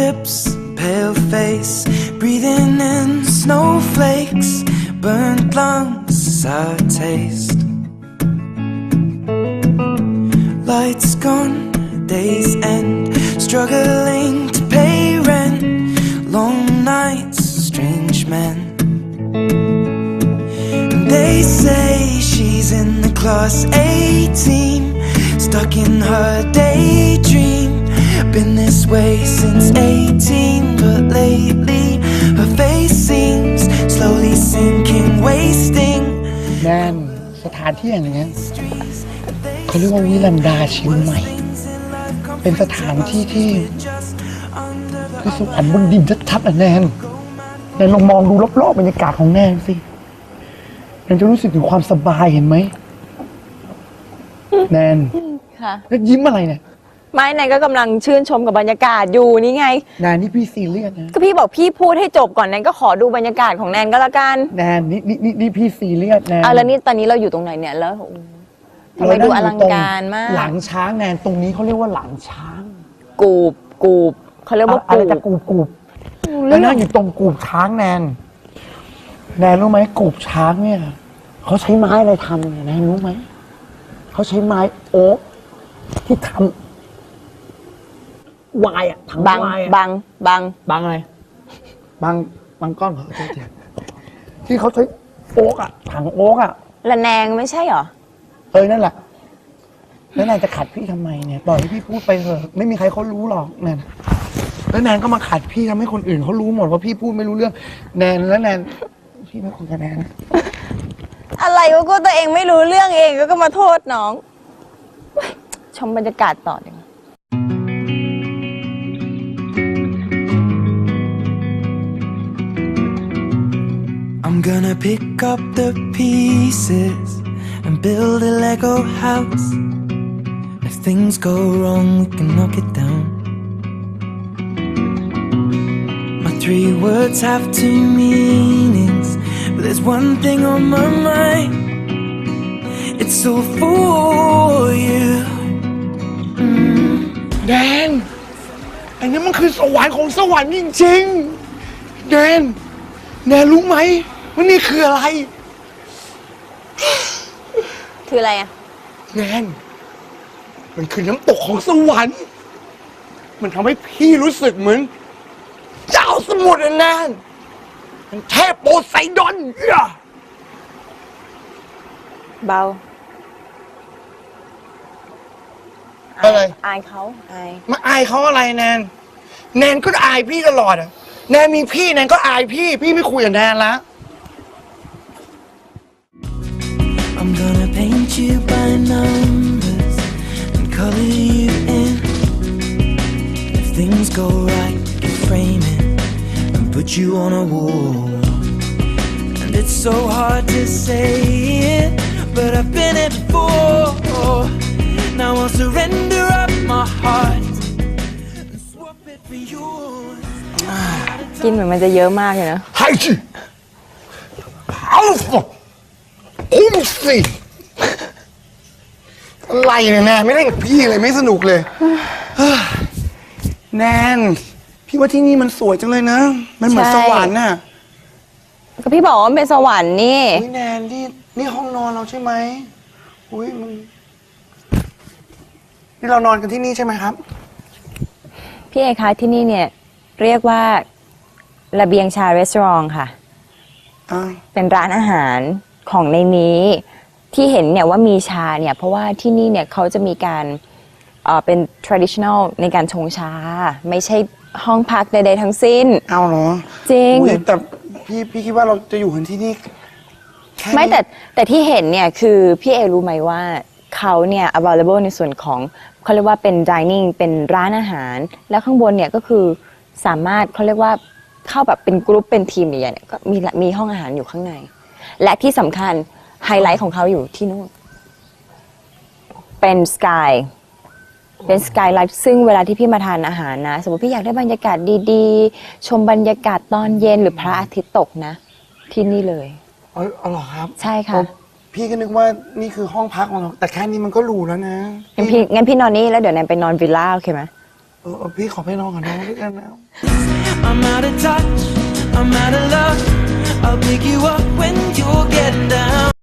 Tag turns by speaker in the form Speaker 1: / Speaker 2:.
Speaker 1: lips, pale face, breathing in snowflakes, burnt lungs, sour taste. Lights gone, days end, struggling to pay rent, long nights, strange men. They say she's in the class 18, stuck in her daydream. Been this way since 18, but lately her face seems slowly sinking, wasting.
Speaker 2: แนนสถานที่แห่งนี้เขาเรียกว่าวิลันดาเชียงใหม่ เป็นสถานที่ที่คือสวรรค์บนดินชัดๆอะแนนแนนลองมองดูรอบๆบรรยากาศของแนนสิแนนจะรู้สึกถึงความสบายเห็นไหมแนน
Speaker 3: ค่ะ
Speaker 2: แล้วยิ้มอะไรเนี่ย
Speaker 3: ไม่นายก็กำลังชื่นชมกับบรรยากาศอยู่นี่ไง
Speaker 2: แนนนี่พี่ซีเรียสนะ
Speaker 3: ก็พี่บอกพี่พูดให้จบก่อนแนนก็ขอดูบรรยากาศของแนนก็แล้วกัน
Speaker 2: แนนนี่นี่นี่นี่พี่ซีเรียสแนน
Speaker 3: อะแล้วนี่ตอนนี้เราอยู่ตรงไหนเนี่ยแล้วโอ้โหทำไมดูอลังการมาก
Speaker 2: หลังช้างแนนตรงนี้เขาเรียกว่าหลังช้าง
Speaker 3: กูบกูบเขาเรียกว่า
Speaker 2: อะ
Speaker 3: กู
Speaker 2: ไรจะ
Speaker 3: บ
Speaker 2: กูบกูบแล้วนั่งอยู่ตรงกูบช้างแนนแนนรู้ไหมกูบช้างเนี่ยเขาใช้ไม้อะไรทำเนี่ยแนนรู้ไหมเขาใช้ไม้โอ๊กที่ทำ วายอะถัง
Speaker 3: บัง
Speaker 2: วายอะ
Speaker 3: บังบัง
Speaker 2: บังอะไรบังบังก้อนเหรอโทษทีที่เขาใช้โอ๊กอะถังโอ๊กอะ
Speaker 3: ละแนงไม่ใช่เหรอ
Speaker 2: เออนั่นแหละแล้วแนนจะขัดพี่ทำไมเนี่ยปล่อยให้พี่พูดไปเถอะไม่มีใครเขารู้หรอกแนนแล้วแนนก็มาขัดพี่ทำให้คนอื่นเขารู้หมดว่าพี่พูดไม่รู้เรื่อง แนนแล้วแนนพี่ไม่คุยกับแนนนะ
Speaker 3: อะไรวะก็ตัวเองไม่รู้เรื่องเองก็ก็มาโทษน้องเว้ยชมบรรยากาศต่อดีกว่
Speaker 1: I'm gonna pick up the pieces and build a Lego house. If things go wrong, we can knock it down. My three words have two meanings, but there's one thing on my mind. It's all for you.
Speaker 2: แดนอันนี้มันคือสวรรค์ของสวรรค์จริงๆ แดน แนนรู้ไหม ว่านี่คืออะไร
Speaker 3: คืออะไรอะ
Speaker 2: แนน มันคือน้ำตกของสวรรค์ มันทำให้พี่รู้สึกเหมือน เจ้าสมุทรอะแนน มันเทพโปไซดอนเหี้ย
Speaker 3: เบา
Speaker 2: อะไร
Speaker 3: อายเขาอาย
Speaker 2: มาอายเขาอะไรแนน แนนก็อายพี่ตลอดอะแนนมีพี่แนนก็อายพี่ พี่ไม่คุยกับแนนละ
Speaker 1: go right, we can frame it and put you on a wall. And it's so hard to say it, but I've been it before. Now I'll surrender up my heart and swap it for yours.
Speaker 3: กินเหมือนมันจะเยอะมากเลยนะ
Speaker 2: ให้สิเอาสิอุ้มสิอะไรเนี่ยแนนไม่ได้กับพี่เลยไม่สนุกเลยเฮ้ย แนน พี่ว่าที่นี่มันสวยจังเลยนะ มันเหมือน
Speaker 3: ใช่
Speaker 2: สวรรค์น่ะ
Speaker 3: ก็พี่บอกว่ามันเป็นสวรรค์นี่
Speaker 2: อุ้ยแนนนี่นี่ห้องนอนเราใช่ไหมอุ้ยมึงนี่เรานอนกันที่นี่ใช่ไหมครับ
Speaker 3: พี่เอคะที่นี่เนี่ย เรียกว่าระเบียงชารีสอร์ทค่ะ
Speaker 2: อ่า
Speaker 3: เป็นร้านอาหารของในนี้ ที่เห็นเนี่ยว่ามีชาเนี่ย เพราะว่าที่นี่เนี่ยเขาจะมีการ เอ่อเป็น traditional ในการชงชา ไม่ใช่ห้องพักใดๆทั้งสิ้น
Speaker 2: เอาเหรอ
Speaker 3: จริง
Speaker 2: อุ๊ยแต่พี่พี่คิดว่าเราจะอยู่กันที่นี่ค่นี้
Speaker 3: ไม่แต่แต่ที่เห็นเนี่ยคือพี่เอรู้ไหมว่าเขาเนี่ย available ในส่วนของเขาเรียกว่าเป็น dining เป็นร้านอาหาร แล้วข้างบนเนี่ยก็คือสามารถเขาเรียกว่าเข้าแบบเป็นกรุ๊ปเป็นทีมใหญ่ๆเนี่ยก็มีมีห้องอาหารอยู่ข้างใน และที่สำคัญไฮไลท์ของเขาอยู่ที่นู่นเป็นสกาย เป็นสกายไลท์ซึ่งเวลาที่พี่มาทานอาหารนะ สมมติพี่อยากได้บรรยากาศดีๆ ชมบรรยากาศตอนเย็นหรือพระอาทิตย์ตกนะ ที่นี่เลย
Speaker 2: อ๋ออ๋อเหรอครับ
Speaker 3: ใช่ค่ะ
Speaker 2: อ๋อพี่ก็นึกว่านี่คือห้องพักของเราแต่แค่นี้มันก็หรูแล้วนะ
Speaker 3: งั้นพี่งั้นพี่นอนนี่แล้วเดี๋ยวแนนไปนอนวิลล่าโอเคไหม
Speaker 2: เออเออพี่ขอไปนอนกับน้องด้วยกันแล้ว
Speaker 1: I'm out of touch, I'm out of love. I'll pick you up when you're getting down.